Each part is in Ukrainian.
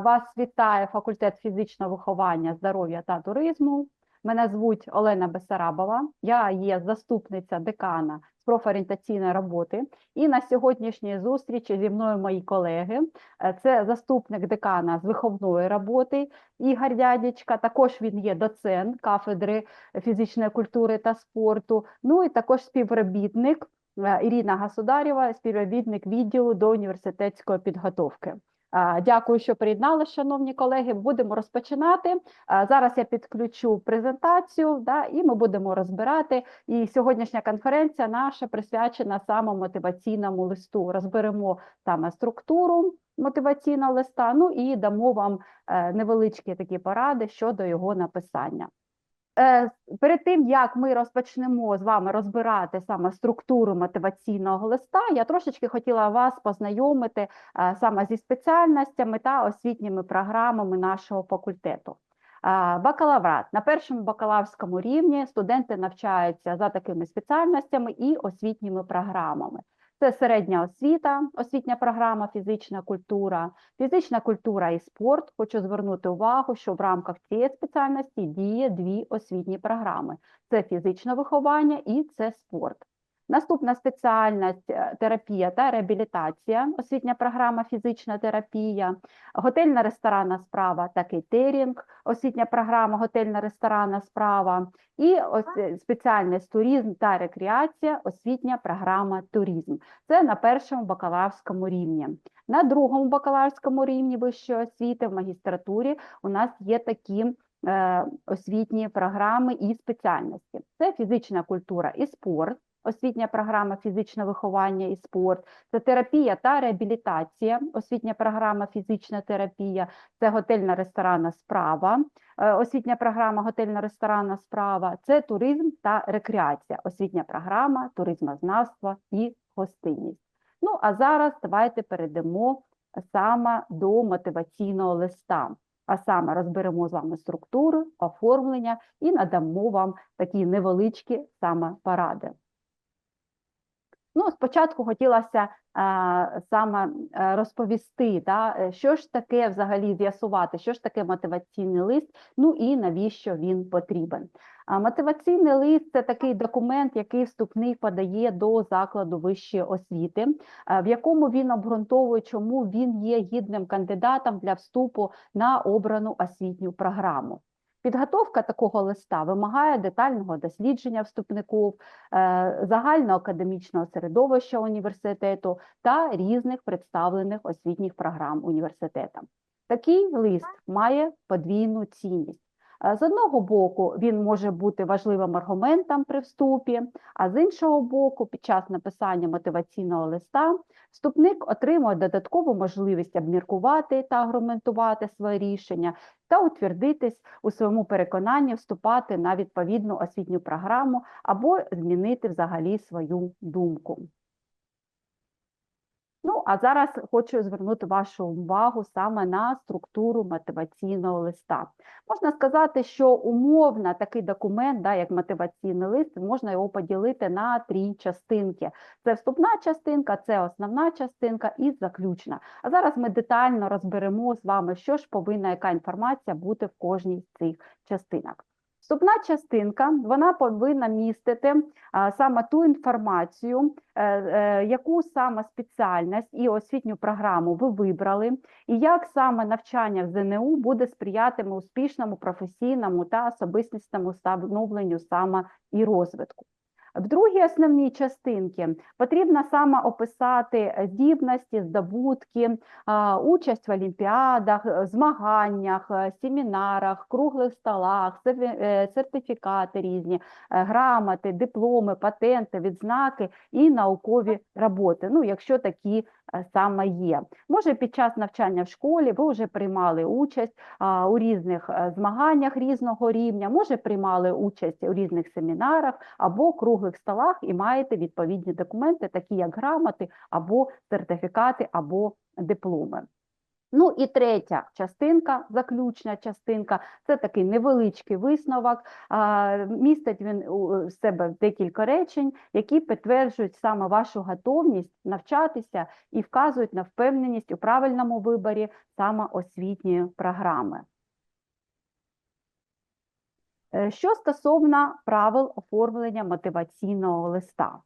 Вас вітає факультет фізичного виховання, здоров'я та туризму. Мене звуть Олена Бесарабова. Я є заступниця декана з профорієнтаційної роботи. І на сьогоднішній зустрічі зі мною мої колеги. Е, Це заступник декана з виховної роботи Ігор Дядічка. Також він є доцент кафедри фізичної культури та спорту. Ну і також співробітник е, Ірина Гасударєва, співробітник відділу до університетської підготовки. Дякую, що приєднали, шановні колеги. Будемо розпочинати. Зараз я підключу презентацію, да, і ми будемо розбирати. І сьогоднішня конференція наша присвячена саме мотиваційному листу. Розберемо саме структуру мотиваційного листа. Ну і дамо вам е, невеличкі такі поради щодо його написання. Е, Перед тим як ми розпочнемо з вами розбирати саме структуру мотиваційного листа, я трошечки хотіла вас познайомити е, саме зі спеціальностями та освітніми програмами нашого факультету. Е, Бакалаврат на першому бакалаврському рівні студенти навчаються за такими спеціальностями і освітніми програмами. Це середня освіта, освітня програма, фізична культура, фізична культура і спорт. Хочу звернути увагу, що в рамках цієї спеціальності діє дві освітні програми: це фізичне виховання і це спорт. Наступна спеціальність е, терапія та реабілітація, освітня програма фізична терапія, готельна ресторанна справа та кейтерінг, освітня програма готельна ресторанна справа і е, спеціальність туризм та рекреація, освітня програма туризм. Це на першому бакалаврському рівні. На другому бакалаврському рівні вищої освіти в магістратурі у нас є такі е, освітні програми і спеціальності. Це фізична культура і спорт освітня програма фізичне виховання і спорт, це терапія та реабілітація, освітня програма фізична терапія, це готельна ресторанна справа, е, освітня програма готельна ресторанна справа, це туризм та рекреація, освітня програма, туризмознавство і гостинність. Ну а зараз давайте перейдемо саме до мотиваційного листа. А саме розберемо з вами структуру, оформлення і надамо вам такі невеличкі саме поради. Ну, спочатку хотілося а, саме розповісти, да, е, що ж таке взагалі з'ясувати, що ж таке мотиваційний лист, ну і навіщо він потрібен. Мотиваційний лист це такий документ, який вступний подає до закладу вищої освіти, в якому він обґрунтовує, чому він є гідним кандидатом для вступу на обрану освітню програму. Підготовка такого листа вимагає детального дослідження вступників, е, загальноакадемічного середовища університету та різних представлених освітніх програм університету. Такий лист має подвійну цінність. Е, З одного боку, він може бути важливим аргументом при вступі, а з іншого боку, під час написання мотиваційного листа вступник отримує додаткову можливість обміркувати та аргументувати своє рішення та утвердитись у своєму переконанні вступати на відповідну освітню програму або змінити взагалі свою думку. А зараз хочу звернути вашу увагу саме на структуру мотиваційного листа. Можна сказати, що умовно такий документ, да, як мотиваційний лист, можна його поділити на три частинки. Це вступна частинка, це основна частинка і заключна. А зараз ми детально розберемо з вами, що ж повинна яка інформація бути в кожній з цих частинок. Вступна частинка вона повинна містити саме ту інформацію, е, е, яку саме спеціальність і освітню програму ви вибрали, і як саме навчання в ЗНУ буде сприятиме успішному професійному та особистісному становленню саме і розвитку. В другій основній частинці потрібно саме описати здібності, здобутки, участь в олімпіадах, е, змаганнях, е, семінарах, круглих столах, е, сертифікати різні, грамоти, дипломи, патенти, відзнаки і наукові роботи, ну, якщо такі саме є. Може, під час навчання в школі ви вже приймали участь у різних змаганнях різного рівня, може, приймали участь у різних семінарах або круглих столах і маєте відповідні документи, такі як грамоти або сертифікати, або дипломи. Ну і третя частинка, заключна частинка, це такий невеличкий висновок. Містить він у себе декілька речень, які підтверджують саме вашу готовність навчатися і вказують на впевненість у правильному виборі саме освітньої програми. Е, Що стосовно правил оформлення мотиваційного листа.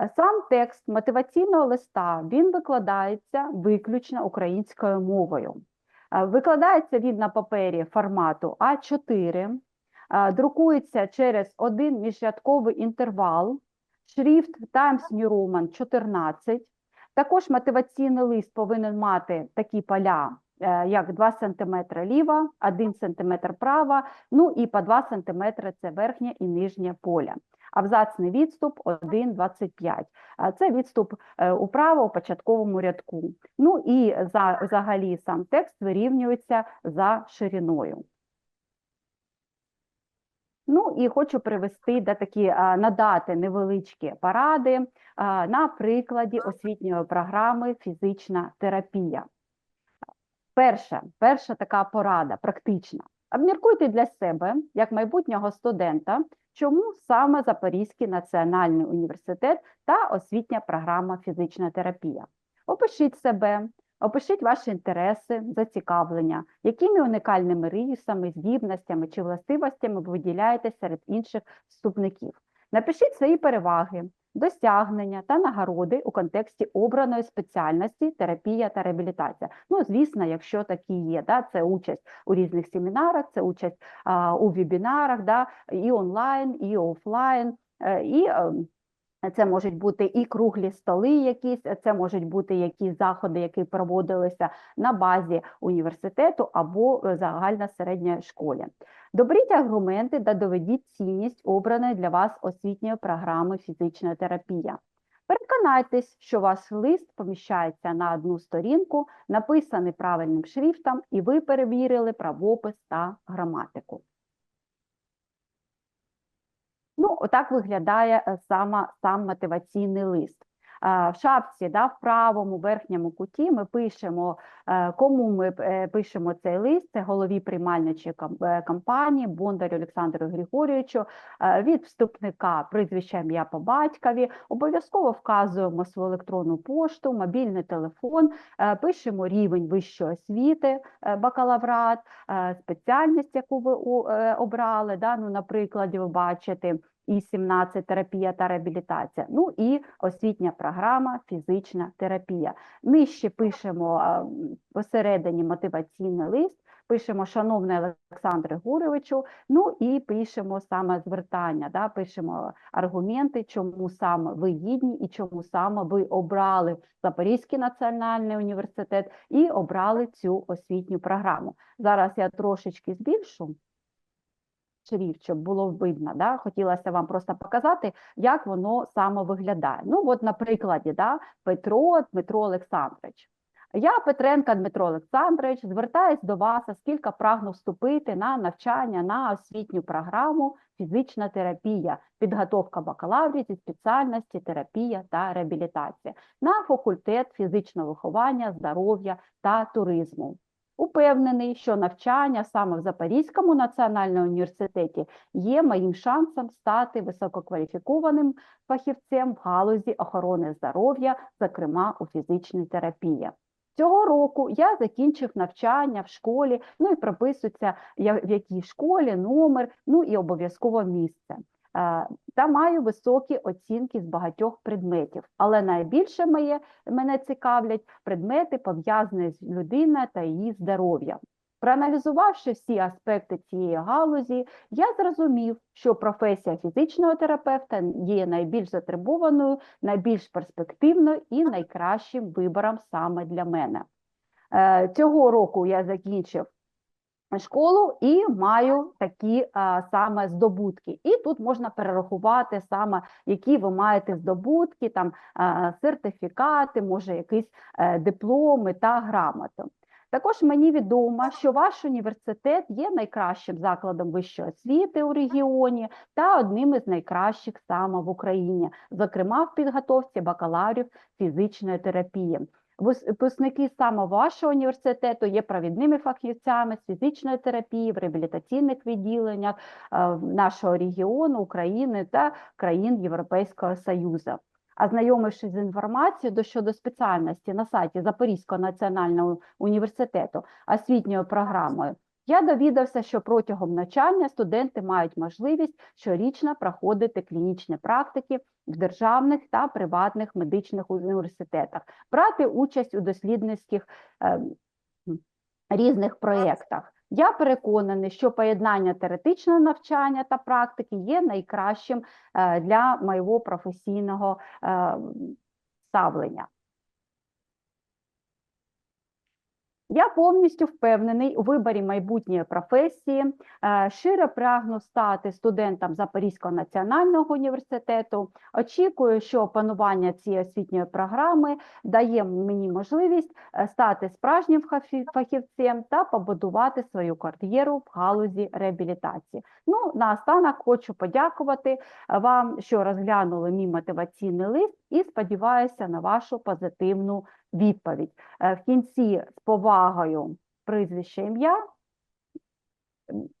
Е, Сам текст мотиваційного листа він викладається виключно українською мовою. Е, Викладається він на папері формату А4, е, друкується через один міжрядковий інтервал, шрифт Times New Roman 14. Також мотиваційний лист повинен мати такі поля, як 2 см ліва, 1 см права, ну і по 2 см це верхнє і нижнє поля. Абзацний відступ 1,25. Це відступ е, управо у початковому рядку. Ну і за, взагалі сам текст вирівнюється за шириною. Ну і хочу привести да, такі, надати невеличкі поради на прикладі освітньої програми фізична терапія. Перша, перша така порада, практична. Обміркуйте для себе, як майбутнього студента, чому саме Запорізький національний університет та освітня програма фізична терапія. Опишіть себе, опишіть ваші інтереси, зацікавлення, якими унікальними рисами, здібностями чи властивостями ви виділяєте серед інших вступників. Напишіть свої переваги, досягнення та нагороди у контексті обраної спеціальності терапія та реабілітація. Ну, звісно, якщо такі є, да, це участь у різних семінарах, це участь а, у вебінарах, да, і онлайн, і офлайн, е, і е, це можуть бути і круглі столи, якісь, це можуть бути якісь заходи, які проводилися на базі університету або е, загальна середня школі. Доберіть аргументи та доведіть цінність обраної для вас освітньої програми фізична терапія. Переконайтесь, що ваш лист поміщається на одну сторінку, написаний правильним шрифтом, і ви перевірили правопис та граматику. Ну, отак виглядає е, сама, сам мотиваційний лист. В шапці, да, в правому верхньому куті ми пишемо, е, кому ми е, пишемо цей лист, це голові е, компанії, Бондарю Олександру Григорійовичу, від вступника прізвище ім'я по батькові, обов'язково вказуємо свою електронну пошту, мобільний телефон, пишемо рівень вищої освіти, бакалаврат, спеціальність, яку ви обрали, да, ну, на прикладі ви бачите, і 17 терапія та реабілітація. Ну і освітня програма фізична терапія. Нижче пишемо посередині мотиваційний лист, пишемо шановний Олександр Гуровичу, ну і пишемо саме звертання, да, пишемо аргументи, чому саме ви гідні і чому саме ви обрали Запорізький національний університет і обрали цю освітню програму. Зараз я трошечки збільшу шрифт, щоб було видно. Да? Хотілося вам просто показати, як воно саме виглядає. Ну, от на прикладі, да? Петро Дмитро Олександрович. Я, Петренка Дмитро Олександрович, звертаюсь до вас, оскільки прагну вступити на навчання на освітню програму фізична терапія, підготовка бакалаврів зі спеціальності терапія та реабілітація на факультет фізичного виховання, здоров'я та туризму. Упевнений, що навчання саме в Запорізькому національному університеті є моїм шансом стати висококваліфікованим фахівцем в галузі охорони здоров'я, зокрема у фізичній терапії. Цього року я закінчив навчання в школі, ну і прописується в якій школі, номер, ну і обов'язково місце. Е, Та маю високі оцінки з багатьох предметів, але найбільше моє, мене цікавлять предмети, пов'язані з людиною та її здоров'ям. Проаналізувавши всі аспекти цієї галузі, я зрозумів, що професія фізичного терапевта є найбільш затребованою, найбільш перспективною і найкращим вибором саме для мене. Е, Цього року я закінчив школу і маю такі а, саме здобутки. І тут можна перерахувати саме, які ви маєте здобутки, там а, сертифікати, може, якісь е, дипломи та грамоти. Також мені відомо, що ваш університет є найкращим закладом вищої освіти у регіоні та одним із найкращих саме в Україні, зокрема в підготовці бакалаврів фізичної терапії. Випускники саме вашого університету є провідними фахівцями з фізичної терапії в реабілітаційних відділеннях е, нашого регіону, України та країн Європейського Союзу. А знайомившись з інформацією до щодо спеціальності на сайті Запорізького національного університету освітньою програмою, я довідався, що протягом навчання студенти мають можливість щорічно проходити клінічні практики в державних та приватних медичних університетах, брати участь у дослідницьких е, різних проєктах. Я переконаний, що поєднання теоретичного навчання та практики є найкращим е, для моєго професійного е, ставлення. Я повністю впевнений у виборі майбутньої професії, е, щиро прагну стати студентом Запорізького національного університету. Очікую, що опанування цієї освітньої програми дає мені можливість е, стати справжнім фахівцем та побудувати свою кар'єру в галузі реабілітації. Ну, наостанок хочу подякувати е, вам, що розглянули мій мотиваційний лист, і сподіваюся на вашу позитивну відповідь. Е, В кінці з повагою прізвище ім'я,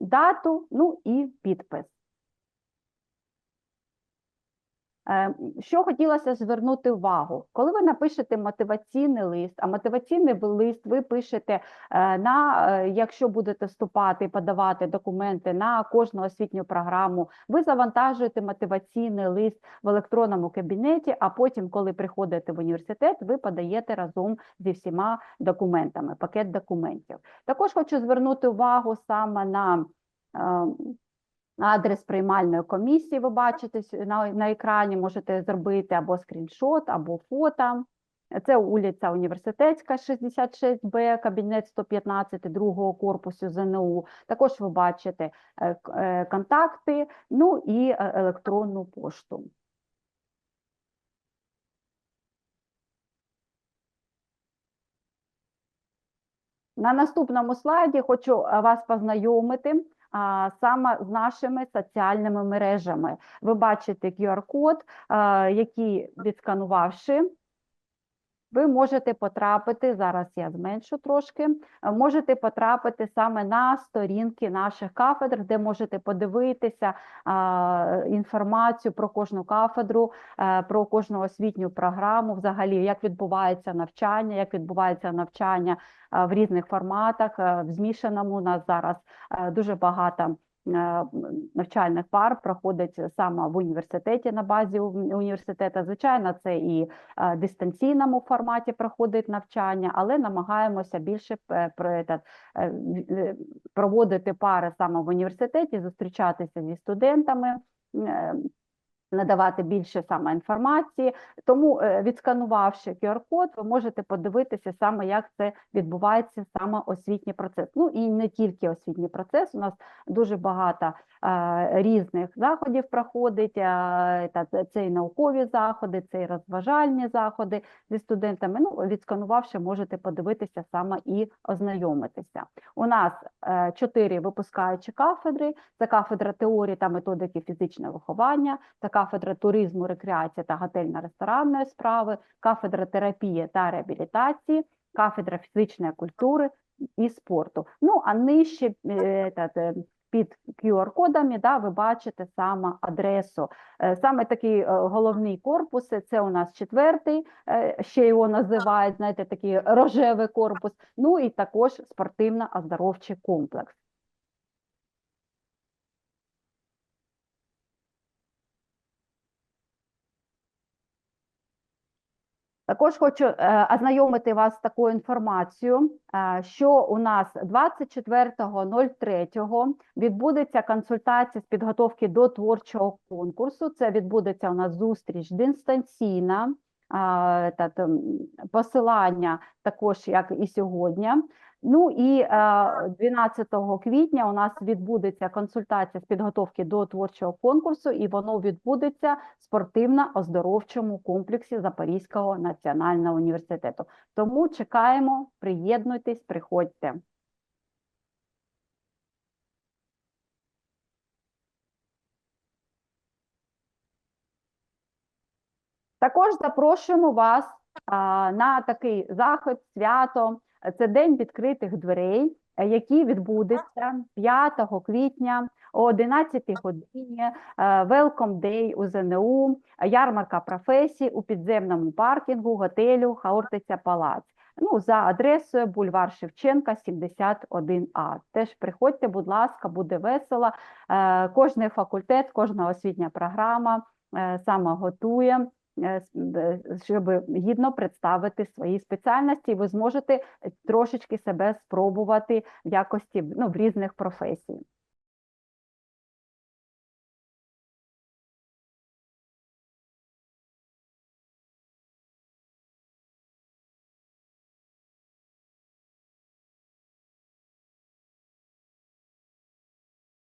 дату, ну і підпис. Е, Що хотілося звернути увагу, коли ви напишете мотиваційний лист, а мотиваційний лист ви пишете е, на, е, якщо будете вступати і подавати документи на кожну освітню програму, ви завантажуєте мотиваційний лист в електронному кабінеті, а потім, коли приходите в університет, ви подаєте разом зі всіма документами, пакет документів. Також хочу звернути увагу саме на е, Адрес приймальної комісії ви бачите на, на екрані, можете зробити або скріншот, або фото. Це вулиця Університетська, 66Б, кабінет 115 другого корпусу ЗНУ. Також ви бачите е, е, контакти, ну і е, електронну пошту. На наступному слайді хочу вас познайомити саме з нашими соціальними мережами. Ви бачите QR-код, який відсканувавши, ви можете потрапити, зараз я зменшу трошки, е, можете потрапити саме на сторінки наших кафедр, де можете подивитися а, інформацію про кожну кафедру, е, про кожну освітню програму, взагалі, як відбувається навчання, як відбувається навчання е, в різних форматах. е, В змішаному у нас зараз е, дуже багато е, навчальних пар проходить саме в університеті на базі університету. Звичайно, це і е, дистанційному форматі проходить навчання, але намагаємося більше е, е, е, проводити пари саме в університеті, зустрічатися зі студентами. Надавати більше саме інформації, тому е, відсканувавши QR-код, ви можете подивитися саме, як це відбувається саме освітній процес. Ну і не тільки освітній процес. У нас дуже багато різних заходів проходить. та це- і наукові заходи, це і розважальні заходи зі студентами. Ну, відсканувавши, можете подивитися саме і ознайомитися. У нас е, чотири випускаючі кафедри: це кафедра теорії та методики фізичного виховання, це кафедра туризму, рекреації та готельно-ресторанної справи, кафедра терапії та реабілітації, кафедра фізичної культури і спорту. Ну а нижче е, та- та, під QR-кодами да, ви бачите саме адресу. Е, Саме такий е, головний корпус це у нас четвертий, е, ще його називають, знаєте, такий рожевий корпус. Ну і також спортивно-оздоровчий комплекс. Також хочу е, ознайомити вас з такою інформацією, е, що у нас 24.03 відбудеться консультація з підготовки до творчого конкурсу. Це відбудеться у нас зустріч дистанційна, е, посилання також, як і сьогодні. Ну і е, 12 квітня у нас відбудеться консультація з підготовки до творчого конкурсу, і воно відбудеться в спортивно-оздоровчому комплексі Запорізького національного університету. Тому чекаємо, приєднуйтесь, приходьте. Також запрошуємо вас а, на такий захід, свято. Це день відкритих дверей, е, який відбудеться 5 квітня о 11 годині. е, Welcome Day у ЗНУ, ярмарка професій у підземному паркінгу готелю Хаортиця Палац. Ну, за адресою бульвар Шевченка, 71А. Теж приходьте, будь ласка, буде весело. Е, Кожний факультет, кожна освітня програма саме готує, щоб гідно представити свої спеціальності. Ви зможете трошечки себе спробувати в якості ну, в різних професій.